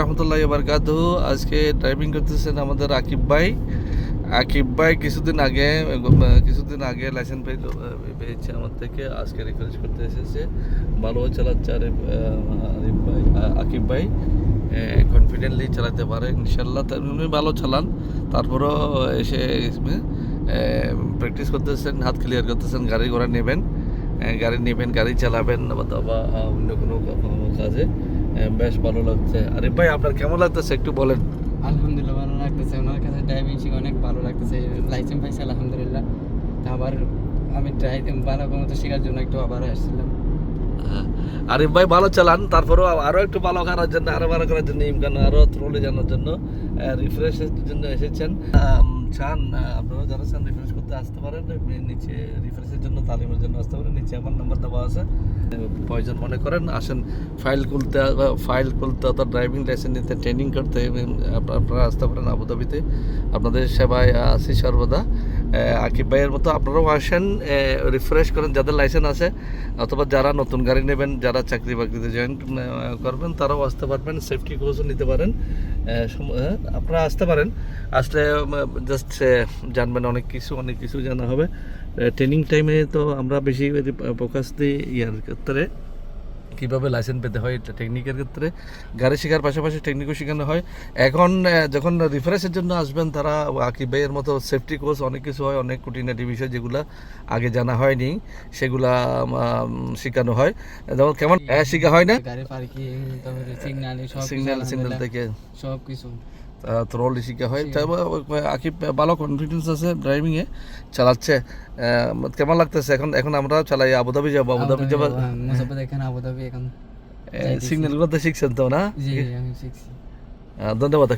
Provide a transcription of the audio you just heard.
রহমতুল্লাহ বারকাত আজকে ড্রাইভিং করতেছেন আমাদের আকিব ভাই। আকিব ভাই কিছুদিন আগে কিছুদিন আগে লাইসেন্স পেয়েছে আমার থেকে। আজকে রিফ্রেশ করতে এসেছে। ভালো চালাচ্ছে আরিফ ভাই আকিব ভাই। কনফিডেন্টলি চালাতে পারে ইনশাল্লাহ উনি ভালো চালান। তারপরও এসে প্র্যাকটিস করতেছেন, হাত ক্লিয়ার করতেছেন, গাড়ি ঘোড়া নেবেন। গাড়ি নেবেন, গাড়ি চালাবেন অথবা অন্য কোনো কাজে বেশ ভালো লাগছে। আরে ভাই, আপনার কেমন লাগতেছে একটু বলেন। আলহামদুলিল্লাহ ভালো লাগতেছে। ওনার কাছে ড্রাইভিং শিখে অনেক ভালো লাগতেছে। লাইসেন্স পাইছে, আলহামদুলিল্লাহ। আবার আমি ড্রাইভিং ভালো মতো শেখার জন্য একটু আবার আসছিলাম। হ্যাঁ। আরিফ ভাই ভালো চালান, তারপরেও আরও একটু ভালো করার জন্য, আরও ভালো করার জন্য ইমকান, আরও থ্রোলে জানার জন্য রিফ্রেশের জন্য এসেছেন। চান আপনারা যারা চান রিফ্রেশ করতে আসতে পারেন নিচে রিফ্রেশের জন্য, তালিমের জন্য আসতে পারেন, নিচে আমার নাম্বার দেওয়া আছে। প্রয়োজন মনে করেন, আসেন ফাইল খুলতে ফাইল খুলতে অর্থাৎ ড্রাইভিং লাইসেন্স নিতে ট্রেনিং করতে আপনারা আসতে পারেন আবুধাবিতে। আপনাদের সেবায় আছি সর্বদা। আকিব ভাইয়ের মতো আপনারাও আসেন রিফ্রেশ করেন, যাদের লাইসেন্স আছে, অথবা যারা নতুন গাড়ি নেবেন, যারা চাকরি বাকরিতে জয়েন করবেন, তারাও আসতে পারবেন সেফটি কোর্সও নিতে পারেন আপনারা আসতে পারেন। আসলে জাস্ট জানবেন অনেক কিছু অনেক কিছু জানা হবে। ট্রেনিং টাইমে তো আমরা বেশি ফোকাস দিই ইয়ার ক্ষেত্রে। কীভাবে লাইসেন্স পেতে হয় এটা টেকনিকের ক্ষেত্রে? গাড়ি শেখার পাশাপাশি টেকনিকও শেখানো হয়। এখন যখন রিফ্রেশের জন্য আসবেন তারা আকিব ভাইয়ের মতো সেফটি কোর্স অনেক কিছু হয় অনেক কুটিনাটি বিষয় যেগুলো আগে জানা হয়নি সেগুলা শেখানো হয়। যেমন কেমন হ্যাঁ, শেখা হয় না? সিগন্যাল সিগন্যাল থেকে। সব কিছু থ্রোল শিখা হয়। তাই আকিব ভালো কনফিডেন্স আছে ড্রাইভিংয়ে চালাচ্ছে। কেমন লাগতেছে? এখন এখন আমরা চালাই আবুধাবি যাব আবুধাবি যাব। মুসাফা দেখেন আবুধাবি এখন সিগন্যালগুলোতে শিখছেন তো না? ধন্যবাদ।